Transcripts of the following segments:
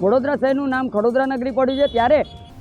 વડોદરા શહેરનું નામ ખડોદરા નગરી પડ્યું છે, ત્યારે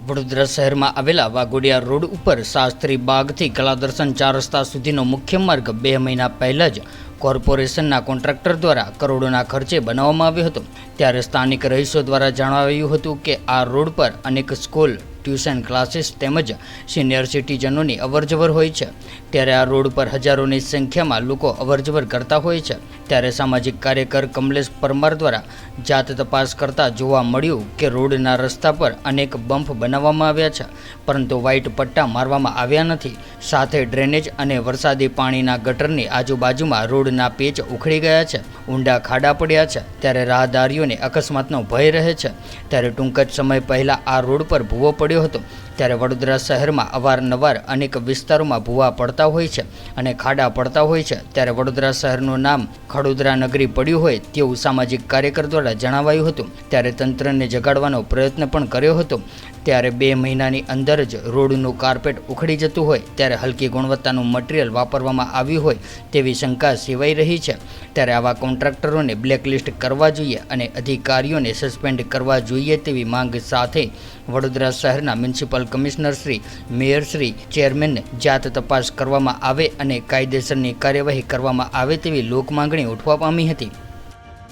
વડોદરા શહેરમાં આવેલા વાઘોડિયા રોડ ઉપર શાસ્ત્રી બાગથી કલાદર્શન ચાર રસ્તા સુધીનો મુખ્ય માર્ગ બે મહિના પહેલા જ કોર્પોરેશનના કોન્ટ્રાક્ટર દ્વારા કરોડોના ખર્ચે બનાવવામાં આવ્યો હતો. ત્યારે સ્થાનિક રહીશો દ્વારા જણાવાયું હતું કે આ રોડ પર અનેક સ્કૂલ, ટ્યુશન ક્લાસીસ તેમજ સિનિયર સિટીઝનોની અવરજવર હોય છે. ત્યારે આ રોડ પર હજારોની સંખ્યામાં લોકો અવરજવર કરતા હોય છે. ત્યારે સામાજિક કાર્યકર કમલેશ પરમાર દ્વારા જાત તપાસ કરતા જોવા મળ્યું કે રોડના રસ્તા પર અનેક બમ્પ બનાવવામાં આવ્યા છે, પરંતુ વ્હાઇટ પટ્ટા મારવામાં આવ્યા નથી. સાથે ડ્રેનેજ અને વરસાદી પાણીના ગટરની આજુબાજુમાં રોડના પેચ ઉખડી ગયા છે, ઊંડા ખાડા પડ્યા છે, ત્યારે રાહદારીઓને અકસ્માતનો ભય રહે છે. ત્યારે ટૂંક જ સમય પહેલાં આ રોડ પર ભૂવો પડ્યો હતો ત્યારે વડોદરા શહેરમાં અવારનવાર અનેક વિસ્તારોમાં ભૂવા પડતા હોય છે અને ખાડા પડતા હોય છે. ત્યારે વડોદરા શહેરનું નામ ખડોદરા નગરી પડ્યું હોય તેવું સામાજિક કાર્યકર દ્વારા જણાવાયું હતું. ત્યારે તંત્રને જગાડવાનો પ્રયત્ન પણ કર્યો હતો. ત્યારે બે મહિનાની અંદર જ રોડનું કાર્પેટ ઉખડી જતું હોય, ત્યારે હલકી ગુણવત્તાનું મટીરિયલ વાપરવામાં આવ્યું હોય તેવી શંકા સેવાઈ રહી છે. ત્યારે આવા કોન્ટ્રાક્ટરોને બ્લેકલિસ્ટ કરવા જોઈએ અને અધિકારીઓને સસ્પેન્ડ કરવા જોઈએ તેવી માંગ સાથે વડોદરા શહેરના municipal commissioner Shri, mayor Shri ચેરમેનને જાત તપાસ કરવામાં આવે અને કાયદેસરની કાર્યવાહી કરવામાં આવે તેવી લોક માંગણી ઉઠવા પામી હતી.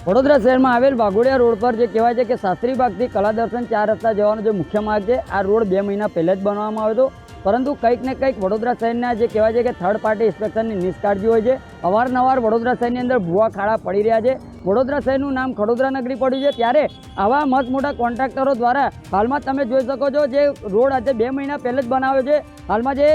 વડોદરા શહેરમાં આવેલ વાઘોડિયા રોડ પર જે કહેવાય છે કે શાસ્ત્રી બાગથી કલા દર્શન ચાર રસ્તા જવાનો જે મુખ્ય માર્ગ છે, આ રોડ બે મહિના પહેલાં જ બનાવવામાં આવ્યો હતો. પરંતુ કંઈક ને કંઈક વડોદરા શહેરના જે કહેવાય છે કે થર્ડ પાર્ટી ઇન્સ્પેક્શનની નિષ્કાળજી હોય છે. અવારનવાર વડોદરા શહેરની અંદર ભૂવા ખાડા પડી રહ્યા છે. વડોદરા શહેરનું નામ ખડોદરા નગરી પડ્યું છે. ત્યારે આવા મસ્ત મોટા કોન્ટ્રાક્ટરો દ્વારા હાલમાં તમે જોઈ શકો છો જે રોડ આજે બે મહિના પહેલાં જ બનાવ્યો છે. હાલમાં જે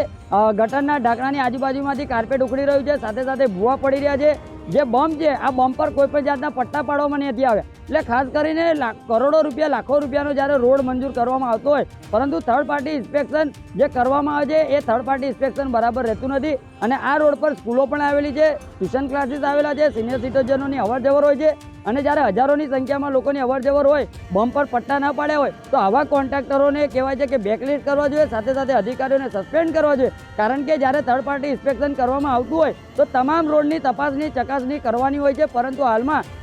ગટરના ઢાંકણાની આજુબાજુમાંથી કાર્પેટ ઉખડી રહ્યું છે. સાથે સાથે ભૂવા પડી રહ્યા છે. જે બોમ્બ છે, આ બમ્પ પર કોઈ પણ જાતના પટ્ટા પાડવામાં નથી આવે. એટલે ખાસ કરીને કરોડો રૂપિયા, લાખો રૂપિયાનો જ્યારે રોડ મંજૂર કરવામાં આવતો હોય, પરંતુ થર્ડ પાર્ટી ઇન્સ્પેક્શન જે કરવામાં આવે છે, એ થર્ડ પાર્ટી ઇન્સ્પેક્શન બરાબર રહેતું નથી. અને આ રોડ પર સ્કૂલો પણ આવેલી છે, ટ્યુશન ક્લાસીસ આવેલા છે સિનિયર સિટીઝનોની અવર જવર હોય છે. અને જ્યારે હજારોની સંખ્યામાં લોકોની અવર જવર હોય, બમ્પ પર પટ્ટા ના પાડ્યા હોય, તો આવા કોન્ટ્રાક્ટરોને કહેવાય છે કે બેકલિસ્ટ કરવા જોઈએ, સાથે સાથે અધિકારીઓને સસ્પેન્ડ કરવા જોઈએ. કારણ કે જ્યારે થર્ડ પાર્ટી ઇન્સ્પેક્શન કરવામાં આવતું હોય, તો તમામ રોડની તપાસની, ચકાસણી કરવાની હોય છે, પરંતુ હાલમાં